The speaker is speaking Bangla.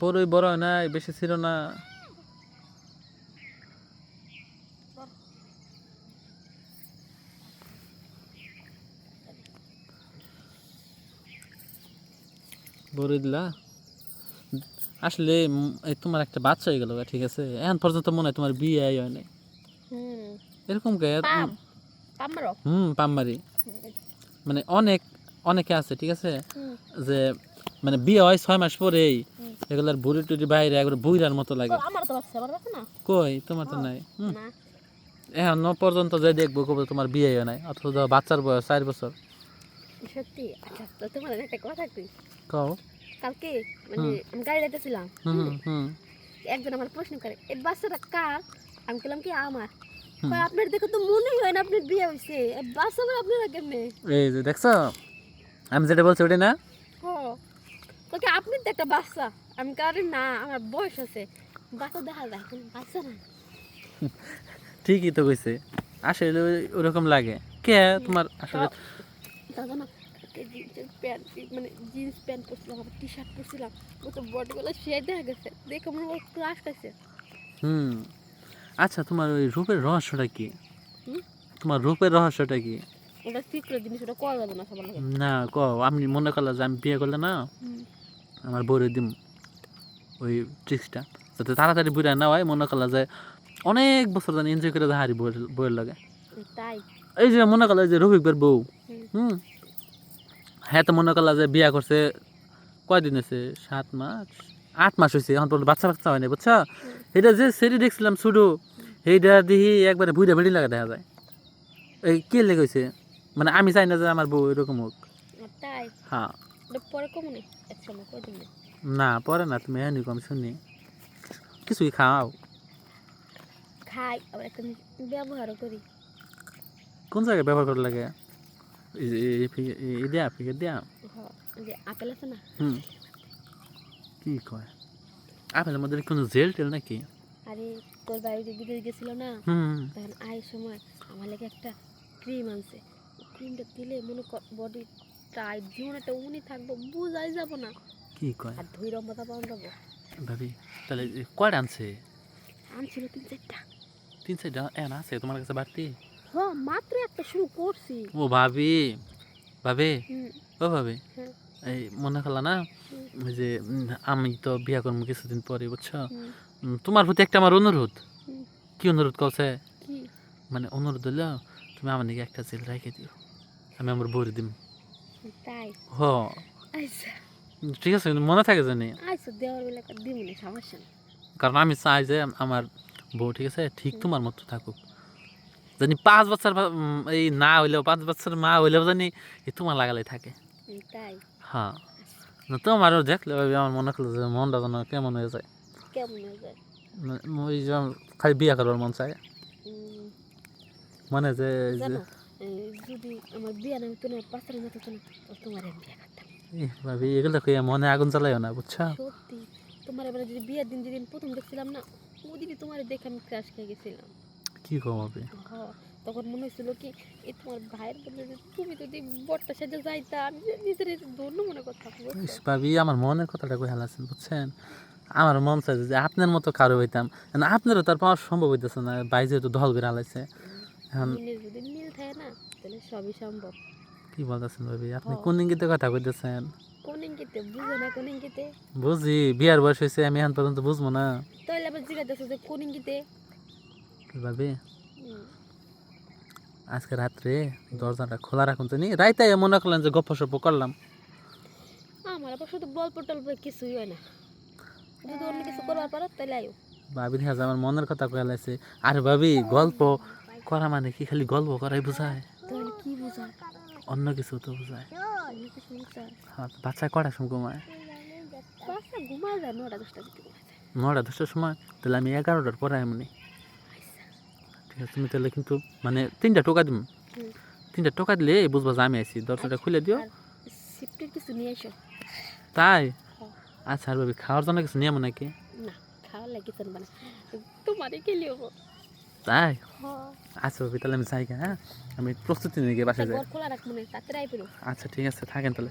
বড়ই বড় হয় নাই বেশি ছিল না। বড়ই দিলা? আসলে এই তোমার একটা বাচ্চা হয়ে গেল ঠিক আছে? এখন পর্যন্ত মনে হয় তোমার বিয়ে হয় নাই। এরকম হুম পামবাড়ি মানে অনেক অনেকে আছে ঠিক আছে? যে মানে বিয়ে হয় ছয় মাস পরেই। এগুলার বুড়ি টুড়ি বাইরে একবার বুইরার মতো লাগে। কই? তোমার তো নাই। এখন পর্যন্ত যে দেখব কবে তোমার বিয়ে হয় নাই অথচ বাচ্চার বয়স চার বছর। সত্যি? আচ্ছা তো তোমার একটা কথা কই। কও। কালকে মানে আমি গাড়ি যাইতেছিলাম। একজন আমার প্রশ্ন করে এই বাচ্চাটা কার? আমি বললাম কি আমার। আপনার দেখে তো মনেই হয় না আপনার বিয়ে হয়েছে বাচ্চা আপনারা কেমনে? এই যে দেখছ? আমি যেটা বলছি ওটা না? ও তোকে আপনি তো একটা বাচ্চা। আমি কারে না আমার বয়স আছে। বাচ্চা দেখা যায় কিন্তু বাচ্চা না। ঠিকই তো কইছে। আসলে ওরকম লাগে। কে তোমার আসলে? দাদা না প্যান্ট মানে জিন্স প্যান্ট পরছিলাম আবার টি শার্ট পরছিলাম ও তো বডিগুলো শেড দেখা গেছে। দেখে মনে হয় ক্লাস খাইছে হুম। আচ্ছা তোমার ওই রূপের রহস্যটা কি? তোমার রূপের রহস্যটা কি? ওটা সিক্রেট জিনিস ওটা করা যাবে না সবার না ক আমি মনে করলাম যে আমি বিয়ে করলে না? আমার বউরে দিম ওই ট্রিক্সটা যাতে তাড়াতাড়ি বুড়া না হয় মনে করলা যে অনেক বছর জানি এনজয় করে হারি বউয়ের লাগে। এই যে মনে করলা যে রফিকবের বউ। হুম। হ্যাঁ তো মনে করলা যে বিয়া করছে কয়দিন হয়েছে? সাত মাস? আট মাস হয়েছে এখন পর্যন্ত বাচ্চা বাচ্চা হয়নি বুঝছ? এটা যে সেরি দেখছিলাম শুধু সেইটা দেখি একবারে বুড়া বেড়ি লাগা দেখা যায়। এই কে লেগেছে মানে আমি চাই না যে আমার বউ এরকম হোক। হ্যাঁ। পরে কদিন না? পরে না তুমি এখনই কম শুনি। কিছুই খাও। খাই আবার একটা ব্যবহারও করি। কোন জায়গায় ব্যবহার করা লাগে? দেয়া ফিকে দেয়া। যে আপেল আছে না? হুম। কি কয়? আপেলের মধ্যে কোনো জেল টেল নাকি? আরে তোর বাড়িতে বিদেশ গেছিল না হুম। তখন আয়ের সময় আমার লাগে একটা ক্রিম আনছে। ক্রিমটা দিলে মনে বডি টাইট জীবন উনি থাকব বুঝাই যাব না। কি কয়? আর ধৈর্য মাথা পাওয়া যাব ভাবি তাহলে কয়টা আনছে? আনছিল তিন চারটা। তিন চারটা এন আছে? তোমার কাছে বাড়তি? হ মাত্র একটা শুরু করছি। ও ভাবি ভাবি ও ভাবি হ্যাঁ। এই মনে করলা না? যে আমি তো বিয়া করব কিছুদিন পরে বুঝছ? তোমার প্রতি একটা আমার অনুরোধ। কি অনুরোধ করছে মানে অনুরোধ হইল তুমি আমার দিকে একটা জেল রেখে দিও। আমি আমার বউরে দিম। তাই? আচ্ছা। ঠিক আছে মনে থাকে জানি আচ্ছা দেওয়ার বেলা দিব না সমস্যা নেই। কারণ আমি চাই যে আমার বউ ঠিক আছে ঠিক তোমার মতো থাকুক। জানি পাঁচ বছর এই না হইলেও পাঁচ বছর মা হইলেও জানি এই তোমার লাগালে থাকে। তাই। হ্যাঁ না তোমারও দেখলে আমার মনে করল যে মনটা যেন কেমন হয়ে যায়। কেমন হয়ে যায়? ওই যে খালি বিয়া করবার মন চায়। মানে যে যদি আমার বিয়ে না হতো না পাত্র না তো তোমার আমি বিয়ে করতাম। ভাবি এগুলো কইয়া মনে আগুন জ্বালাইও না বুঝছ? সত্যি তোমার এবারে যদি বিয়ের দিন যেদিন প্রথম দেখছিলাম না ওদিকে তোমার দেখে আমি ক্রাশ খেয়ে গেছিলাম। কি কম ভাবি? তখন মনে হচ্ছিল কি এই তোমার ভাইয়ের বলে তুমি যদি বটটা সাজে যাইতা আমি নিজের ধন্য মনে করতাম ভাবি আমার মনের কথাটা কই হালাছেন বুঝছেন? আমার মন চাইছে যে আপনার মতো কারও হইতাম আপনারও তার পাওয়া সম্ভব হইতেছে না ভাই যেহেতু দল করে হালাইছে। মিলের যদি মিল থাকে না তাহলে সবই সম্ভব। কি বলতেছেন ভাবি আপনি। কোন ইঙ্গিতে কথা কইতেছেন? কোন ইঙ্গিতে? বুঝো না কোন ইঙ্গিতে। বুঝি বিয়ার বয়স হয়েছে আমি এখন পর্যন্ত বুঝব না। তাহলে আবার জিজ্ঞাসা যে কোন ইঙ্গিতে? ভাবি? আজকে রাত্রে দরজাটা খোলা রাখুন তো নি। রাইতে মনে করলেন যে গপ্প সপ্প করলাম। আমার আবার শুধু গল্প টল্প কিছুই হয় না। যদি অন্য কিছু করবার পারো তাহলে আয়ো ভাবি দেখা আমার মনের কথা কয়ে আরে ভাবি গল্প করা মানে কি খালি গল্প করাই বোঝায়? কি বোঝায়? অন্য কিছু তো বোঝায়। হ্যাঁ বাচ্চা কটার সময় ঘুমায়? নটা দশটার সময়? তাহলে আমি এগারোটার পরে এমনি ঠিক আছে তুমি তাহলে কিন্তু মানে তিনটা টোকা দিম। তিনটা টোকা দিলে বুঝবা যে আমি আইছি দরজাটা খুলে দিও। কিছু নিয়ে এসো। তাই? হ্যাঁ। আচ্ছা আর ভাবি খাওয়ার জন্য কিছু নিয়ে নাকি? না খাওয়ার লাগে মানে কে লিও তাই? হ্যাঁ। আচ্ছা ভাবি তাহলে আমি যাই হ্যাঁ? আমি প্রস্তুতি নিয়ে গিয়ে বাসায় যাই। আচ্ছা ঠিক আছে থাকেন তাহলে।